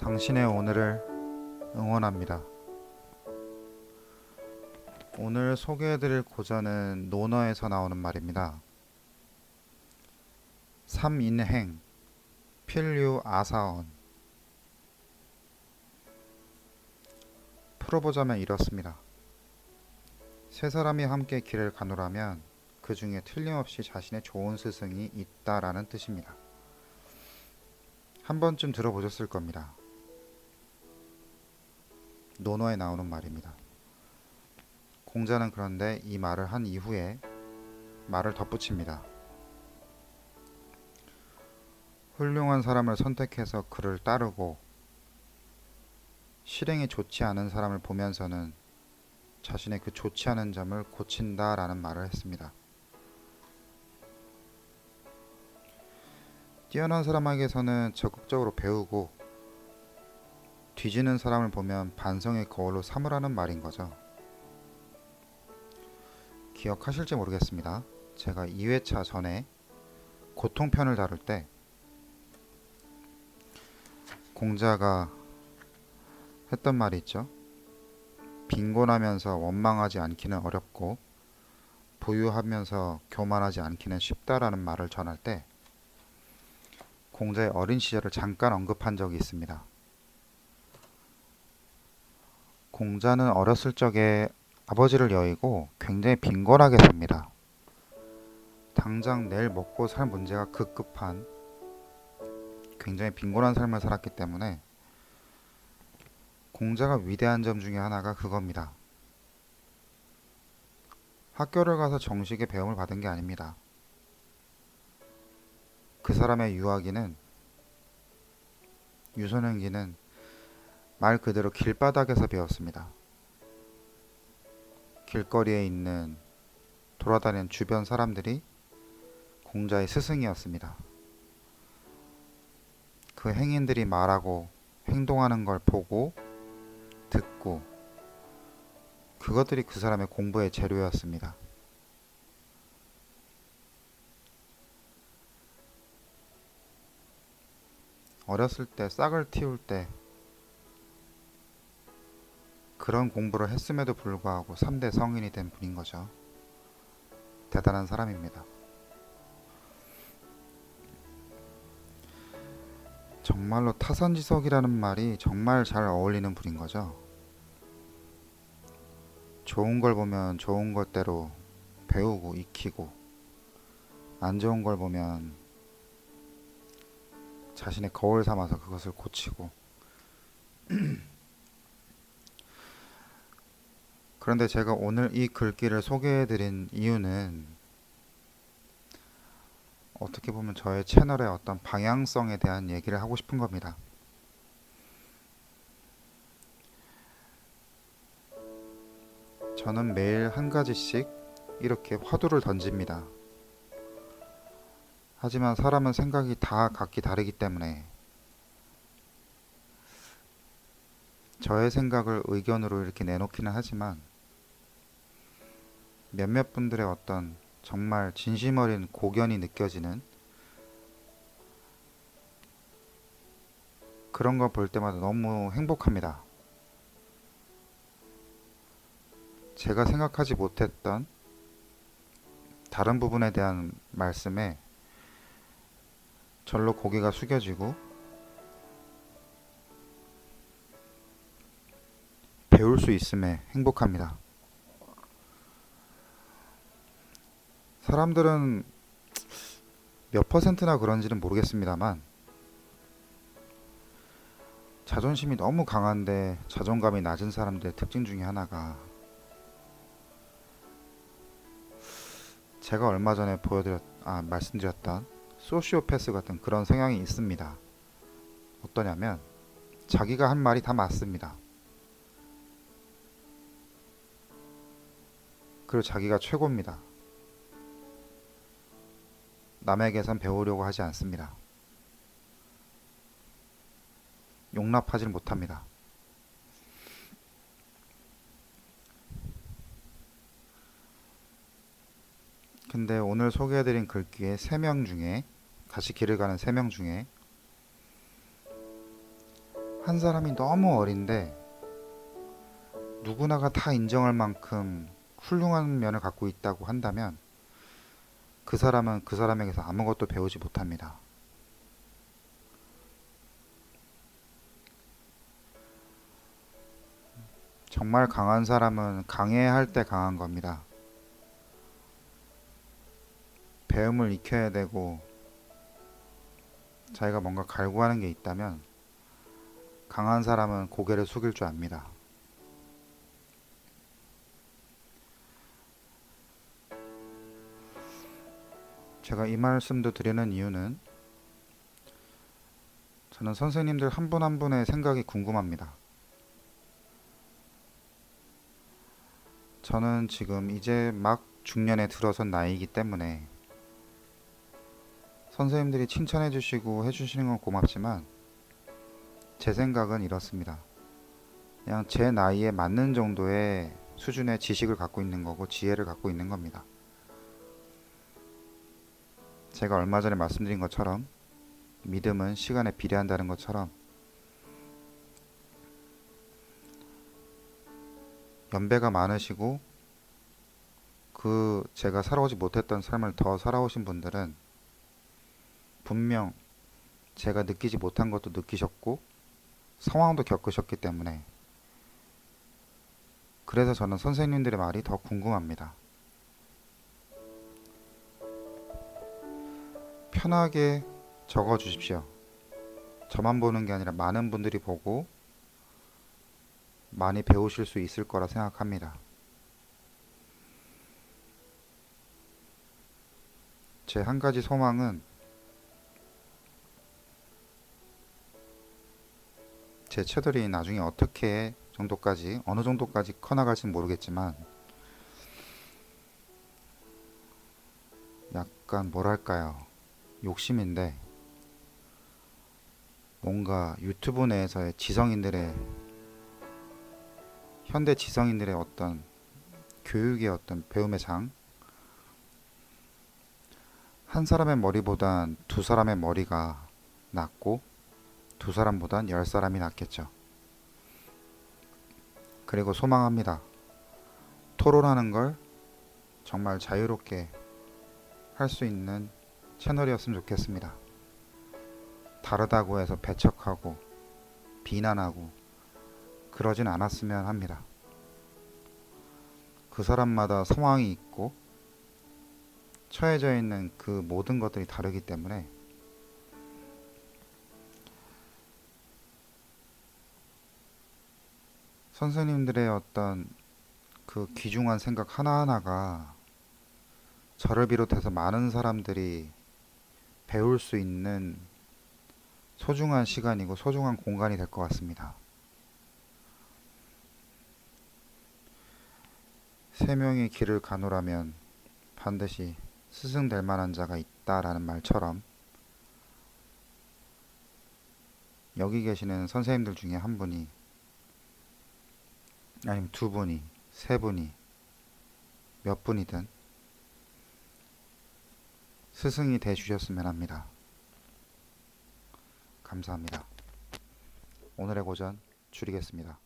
당신의 오늘을 응원합니다. 오늘 소개해드릴 고전은 논어에서 나오는 말입니다. 삼인행, 필류 아사언. 풀어보자면 이렇습니다. 세 사람이 함께 길을 가노라면 그 중에 틀림없이 자신의 좋은 스승이 있다라는 뜻입니다. 한 번쯤 들어보셨을 겁니다. 논어에 나오는 말입니다. 공자는 그런데 이 말을 한 이후에 말을 덧붙입니다. 훌륭한 사람을 선택해서 그를 따르고 실행이 좋지 않은 사람을 보면서는 자신의 그 좋지 않은 점을 고친다라는 말을 했습니다. 뛰어난 사람에게서는 적극적으로 배우고 뒤지는 사람을 보면 반성의 거울로 삼으라는 말인 거죠. 기억하실지 모르겠습니다. 제가 2회차 전에 고통편을 다룰 때 공자가 했던 말이 있죠. 빈곤하면서 원망하지 않기는 어렵고 부유하면서 교만하지 않기는 쉽다라는 말을 전할 때 공자의 어린 시절을 잠깐 언급한 적이 있습니다. 공자는 어렸을 적에 아버지를 여의고 굉장히 빈곤하게 삽니다. 당장 내일 먹고 살 문제가 급급한 굉장히 빈곤한 삶을 살았기 때문에 공자가 위대한 점 중에 하나가 그겁니다. 학교를 가서 정식의 배움을 받은 게 아닙니다. 그 사람의 유아기는 유소년기는 말 그대로 길바닥에서 배웠습니다. 길거리에 있는 돌아다니는 주변 사람들이 공자의 스승이었습니다. 그 행인들이 말하고 행동하는 걸 보고 듣고 그것들이 그 사람의 공부의 재료였습니다. 어렸을 때 싹을 틔울 때 그런 공부를 했음에도 불구하고 3대 성인이 된 분인 거죠. 대단한 사람입니다. 정말로 타산지석이라는 말이 정말 잘 어울리는 분인 거죠. 좋은 걸 보면 좋은 것대로 배우고 익히고 안 좋은 걸 보면 자신의 거울 삼아서 그것을 고치고 그런데 제가 오늘 이 글귀를 소개해 드린 이유는 어떻게 보면 저의 채널의 어떤 방향성에 대한 얘기를 하고 싶은 겁니다. 저는 매일 한 가지씩 이렇게 화두를 던집니다. 하지만 사람은 생각이 다 각기 다르기 때문에 저의 생각을 의견으로 이렇게 내놓기는 하지만 몇몇 분들의 어떤 정말 진심 어린 고견이 느껴지는 그런 거볼 때마다 너무 행복합니다. 제가 생각하지 못했던 다른 부분에 대한 말씀에 절로 고개가 숙여지고 배울 수 있음에 행복합니다. 사람들은 몇 퍼센트나 그런지는 모르겠습니다만 자존심이 너무 강한데 자존감이 낮은 사람들의 특징 중에 하나가 제가 얼마 전에 보여드렸 아 말씀드렸던 소시오패스 같은 그런 성향이 있습니다. 어떠냐면 자기가 한 말이 다 맞습니다. 그리고 자기가 최고입니다. 남에게선 배우려고 하지 않습니다. 용납하지 못합니다. 근데 오늘 소개해드린 글귀의 세명 중에 같이 길을 가는 세명 중에 한 사람이 너무 어린데 누구나가 다 인정할 만큼 훌륭한 면을 갖고 있다고 한다면 그 사람은 그 사람에게서 아무것도 배우지 못합니다. 정말 강한 사람은 강해야 할때 강한 겁니다. 배움을 익혀야 되고 자기가 뭔가 갈구하는 게 있다면 강한 사람은 고개를 숙일 줄 압니다. 제가 이 말씀도 드리는 이유는 저는 선생님들 한분한 분의 생각이 궁금합니다. 저는 지금 이제 막 중년에 들어선 나이이기 때문에 선생님들이 칭찬해 주시고 해 주시는 건 고맙지만 제 생각은 이렇습니다. 그냥 제 나이에 맞는 정도의 수준의 지식을 갖고 있는 거고 지혜를 갖고 있는 겁니다. 제가 얼마 전에 말씀드린 것처럼 믿음은 시간에 비례한다는 것처럼 연배가 많으시고 그 제가 살아오지 못했던 삶을 더 살아오신 분들은 분명 제가 느끼지 못한 것도 느끼셨고 상황도 겪으셨기 때문에 그래서 저는 선생님들의 말이 더 궁금합니다. 편하게 적어 주십시오. 저만 보는 게 아니라 많은 분들이 보고 많이 배우실 수 있을 거라 생각합니다. 제 한 가지 소망은 제 채널이 나중에 어떻게 정도까지 어느 정도까지 커나갈지는 모르겠지만 약간 뭐랄까요 욕심인데 뭔가 유튜브 내에서의 지성인들의 현대 지성인들의 어떤 교육의 어떤 배움의 장, 한 사람의 머리보단 두 사람의 머리가 낫고 두 사람보단 열 사람이 낫겠죠. 그리고 소망합니다. 토론하는 걸 정말 자유롭게 할 수 있는 채널이었으면 좋겠습니다. 다르다고 해서 배척하고 비난하고 그러진 않았으면 합니다. 그 사람마다 상황이 있고 처해져 있는 그 모든 것들이 다르기 때문에 선생님들의 어떤 그 귀중한 생각 하나하나가 저를 비롯해서 많은 사람들이 배울 수 있는 소중한 시간이고 소중한 공간이 될 것 같습니다. 세 명의 길을 가노라면 반드시 스승 될 만한 자가 있다라는 말처럼 여기 계시는 선생님들 중에 한 분이 아니면 두 분이 세 분이 몇 분이든 스승이 돼 주셨으면 합니다. 감사합니다. 오늘의 고전 줄이겠습니다.